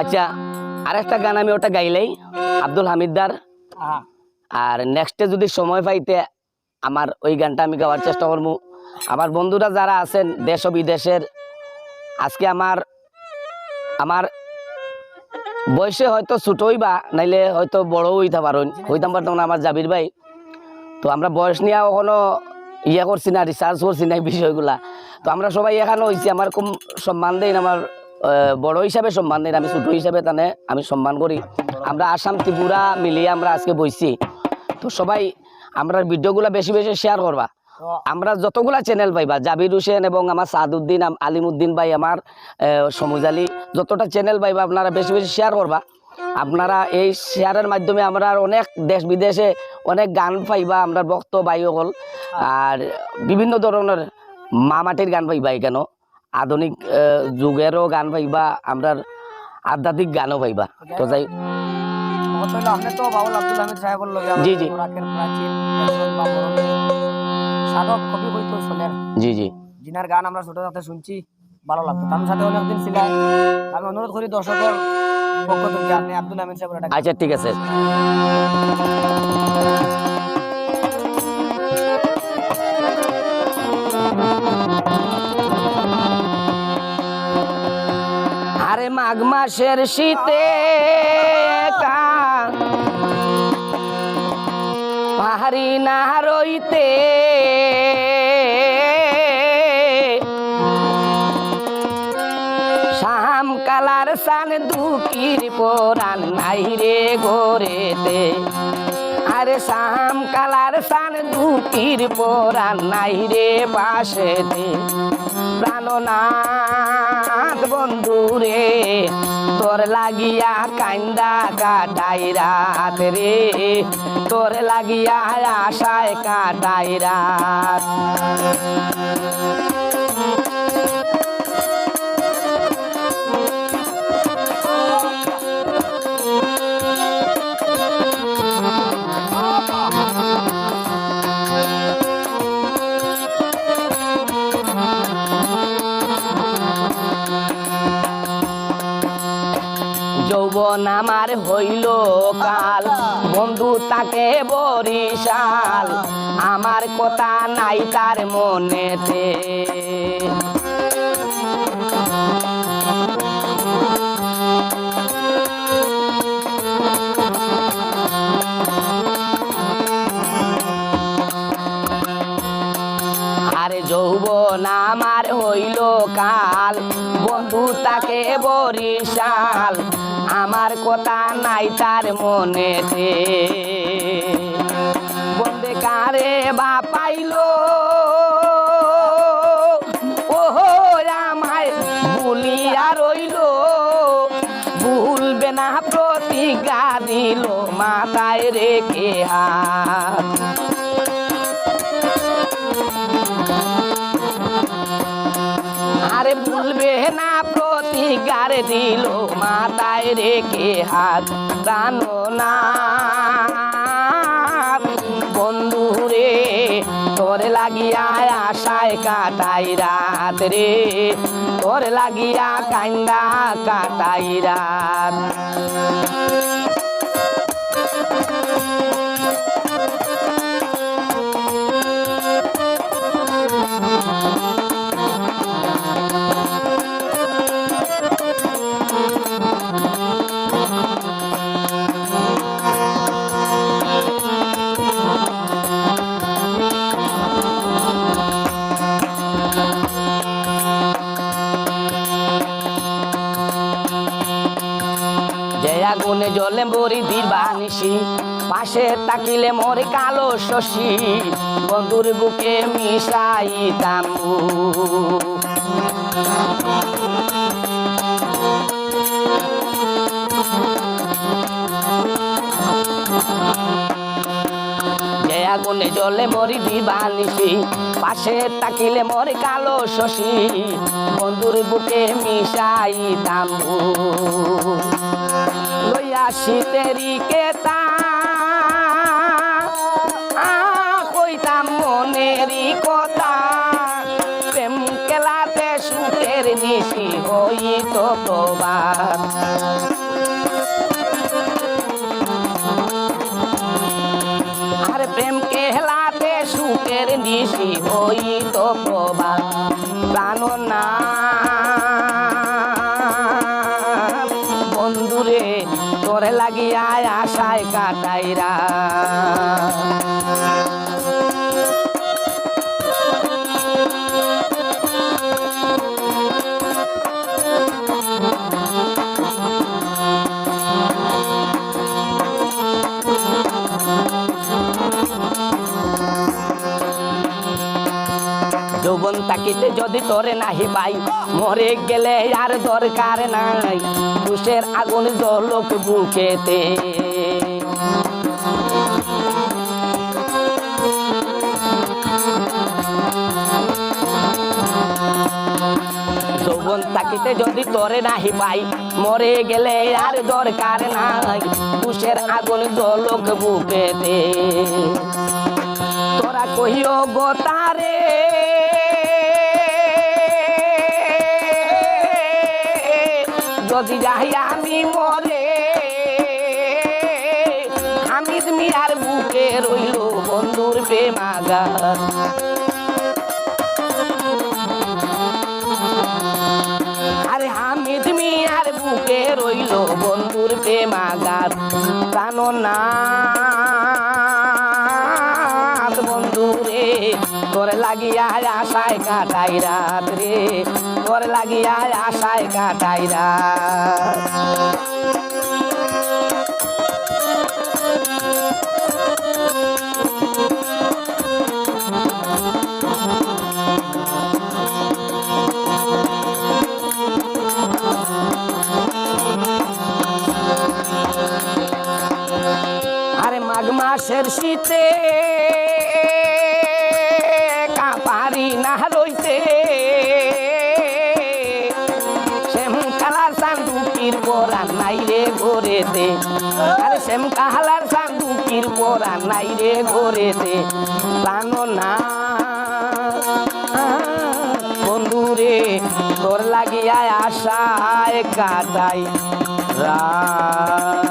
আচ্ছা আর একটা গান আমি ওটা গাইলেই আব্দুল হামিদদার। হ্যাঁ। আর নেক্সটে যদি সময় পাইতে আমার ওই গানটা আমি গাওয়ার চেষ্টা করব। আমার বন্ধুরা যারা আছেন দেশ ও বিদেশের আজকে আমার আমার বয়সে হয়তো ছোটই বা নাইলে হয়তো বড় হইতে পারেন। হইতাম পারতাম না আমার জাবির ভাই। তো আমরা বয়স নিয়ে কখনো ইয়ে করছি না রিসার্চ করছি না এই বিষয়গুলা। তো আমরা সবাই এখানে হয়েছি আমার খুব সম্মান দেন আমার বড় হিসাবে সম্মান দেন, আমি ছোট হিসাবে তানে আমি সম্মান করি। আমরা আসাম ত্রিপুরা মিলিয়ে আমরা আজকে বইছি। তো সবাই আমরা ভিডিওগুলো বেশি বেশি শেয়ার করবা। আমরা যতগুলা চ্যানেল পাইবা, জাবির হোসেন এবং আমার সাদউদ্দিন আম- আলিমুদ্দিন ভাই আমার সমুজ আলী, যতটা চ্যানেল পাইবা আপনারা বেশি বেশি শেয়ার করবা। আপনারা এই শেয়ারের মাধ্যমে আমরা অনেক দেশ বিদেশে অনেক গান পাইবা, আমরা ভক্ত ভাই হল আর বিভিন্ন ধরনের মামাটির গান পাইবা কেন আধুনিক যুগেরও গান পাইবা আমরা আধ্যাত্মিক গানও পাইবা তো যাই সাহেবের লগে জি, জি। জি জি। জিনার গান আমরা ছোট থাকতে শুনছি ভালো লাগতো। তার সাথে অনেকদিন ছিলাম। আমি অনুরোধ করি দর্শকের পক্ষ থেকে আপনি আব্দুল একটা গান আচ্ছা ঠিক আছে। মাঘ মাসের শীতে পাহাড়ি না রইতে শাম কালার সান দুকির পরান নাই রে গোরেতে আরে শাম কালার সান দুকির পরান নাই রে পাশেতে প্রাণনাথ বন্ধু রে, তোর লাগিয়া কান্দা কাটাই রাত রে। তোর লাগিয়া আশায় কাটাই রাত। আমার হইল কাল। বন্ধু তাকে বরিশাল। আমার কথা নাই তার মনেতে। আরে আমার হইল কাল। বন্ধু তাকে বরিশাল। আমার কথা নাই তার মনেতে। বন্দে কারে বা পাইলো? ওহো আমায় প্রতিজ্ঞা দিল মাথায় রেখে হাত। প্রতিজ্ঞার দিল মাথায় রেখে হাত জানো না। বন্ধু রে, তোর লাগিয়া আশায় কাটাই রাত রে। তোর লাগিয়া কান্দা কাটাই রাত। যে আগুনে জলে মরি দিবানিসি পাশে তাকিলে মরে কালো শশী। বন্ধুর বুকে মিশাই তাম্বু। আগুনে জলে মরি দিবানিসি পাশে তাকিলে মরে কালো শশী। বন্ধুর বুকে মিশাই তাম্বু। লইয়া শীতেরি কেতা। কইতাম মনেরই কথা। প্রেম কেলাতে সুখের নিশি হইত প্রবাদ। তোরে লাগিয়ায় আশায় কাটাইরা। যদি তোরে নাহি পাই মরে গেলে আর দরকার নাই। কুশের আগুন জলক বুকেতে। যৌবন যদি তোরে নাহি পাই মরে গেলে আর দরকার নাই। কুশের আগুন জলক বুকেতে। তোরা কহিও, গো তারে যদি যাই আমি মরে হামিদ মিয়ার বুকে রইল বন্ধুর প্রেমাগার আরে মিয়ার বুকে রইল বন্ধুর প্রেমাগার জানো না তোর লাগিয়া আশায় কাটাই রাত রে। তোর লাগিয়া আশায় কাটাই আরে মাঘ মাসের শীতে পরা নাই রে ঘরে দে জানো না। বন্ধুরে তোর লাগিয়া আশায় কাটাই রাত।